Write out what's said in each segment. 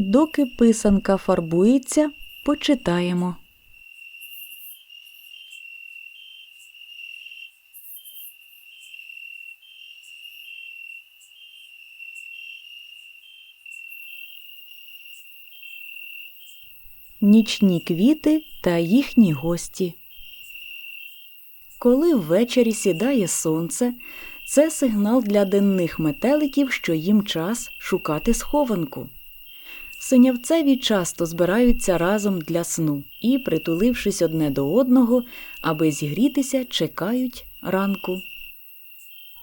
Доки писанка фарбується, почитаємо. Нічні квіти та їхні гості. Коли ввечері сідає сонце, це сигнал для денних метеликів, що їм час шукати схованку. Синявцеві часто збираються разом для сну і, притулившись одне до одного, аби зігрітися, чекають ранку.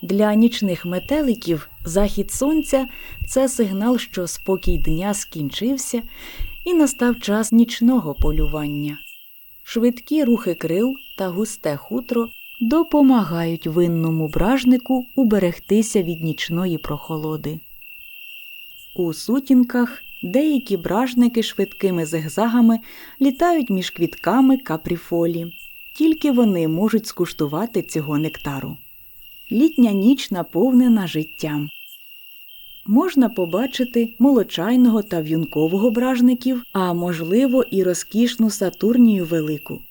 Для нічних метеликів захід сонця це сигнал, що спокій дня скінчився і настав час нічного полювання. Швидкі рухи крил та густе хутро допомагають винному бражнику уберегтися від нічної прохолоди. У сутінках деякі бражники швидкими зигзагами літають між квітками капріфолі. Тільки вони можуть скуштувати цього нектару. Літня ніч наповнена життям. Можна побачити молочайного та в'юнкового бражників, а можливо, і розкішну Сатурнію велику.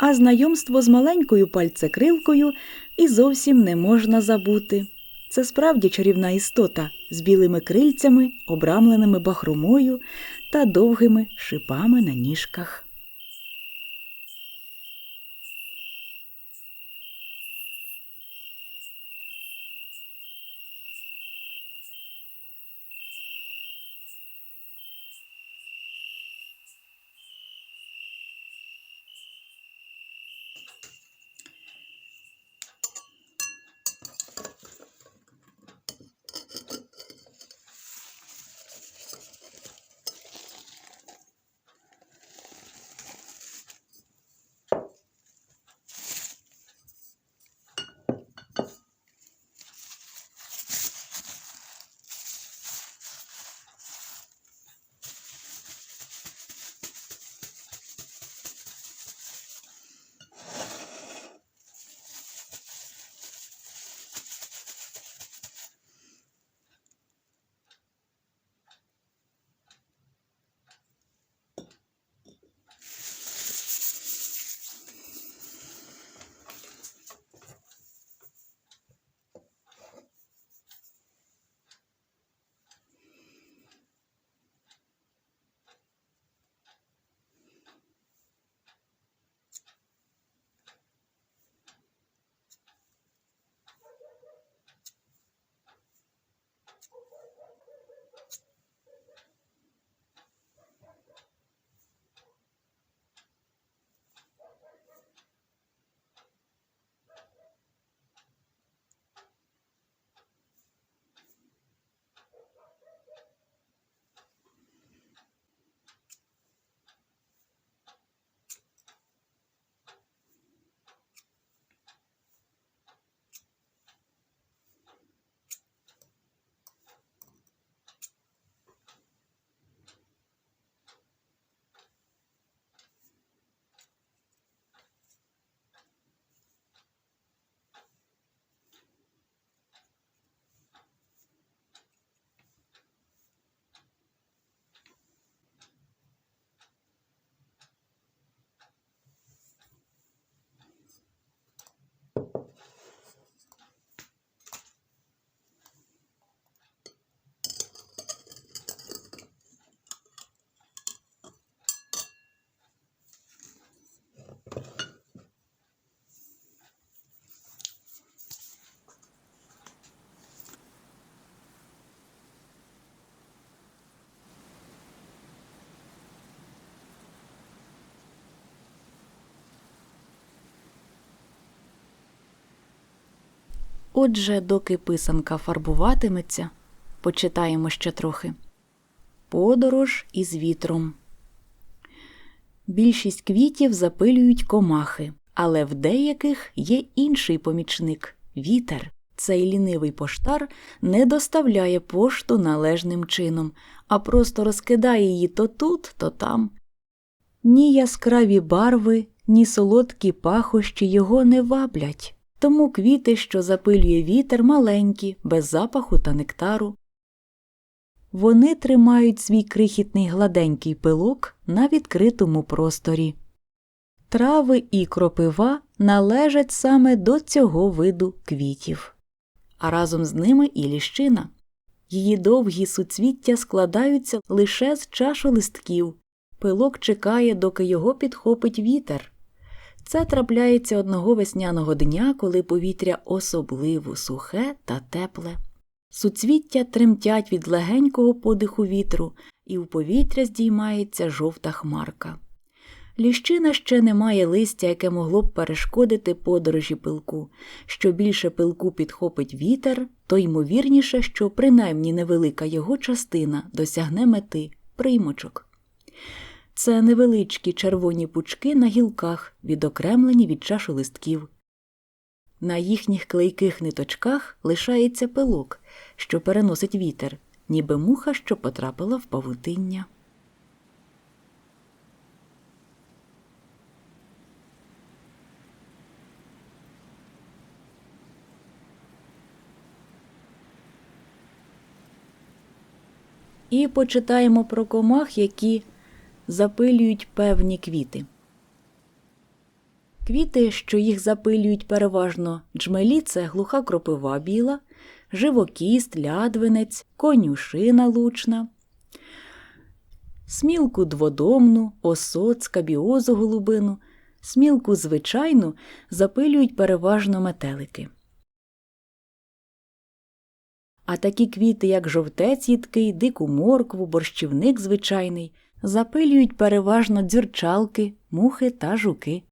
А знайомство з маленькою пальцекрилкою і зовсім не можна забути. Це справді чарівна істота з білими крильцями, обрамленими бахромою та довгими шипами на ніжках. Отже, доки писанка фарбуватиметься, почитаємо ще трохи. Подорож із вітром. Більшість квітів запилюють комахи, але в деяких є інший помічник вітер. Цей лінивий поштар не доставляє пошту належним чином, а просто розкидає її то тут, то там. Ні яскраві барви, ні солодкі пахощі його не ваблять. Тому квіти, що запилює вітер, маленькі, без запаху та нектару. Вони тримають свій крихітний гладенький пилок на відкритому просторі. Трави і кропива належать саме до цього виду квітів, а разом з ними і ліщина. Її довгі суцвіття складаються лише з чашолистків. Пилок чекає, доки його підхопить вітер. Це трапляється одного весняного дня, коли повітря особливо сухе та тепле. Суцвіття тремтять від легенького подиху вітру, і в повітря здіймається жовта хмарка. Ліщина ще не має листя, яке могло б перешкодити подорожі пилку. Що більше пилку підхопить вітер, то ймовірніше, що принаймні невелика його частина досягне мети приймочок. Це невеличкі червоні пучки на гілках, відокремлені від чашу листків. На їхніх клейких ниточках лишається пилок, що переносить вітер, ніби муха, що потрапила в павутиння. І почитаємо про комах, які запилюють певні квіти. Квіти, що їх запилюють переважно джмелі, це глуха кропива біла, живокіст, лядвинець, конюшина лучна, смілку дводомну, осот, скабіозу голубину, смілку звичайну запилюють переважно метелики. А такі квіти, як жовтець їдкий, дику моркву, борщівник звичайний, запилюють переважно дзюрчалки, мухи та жуки.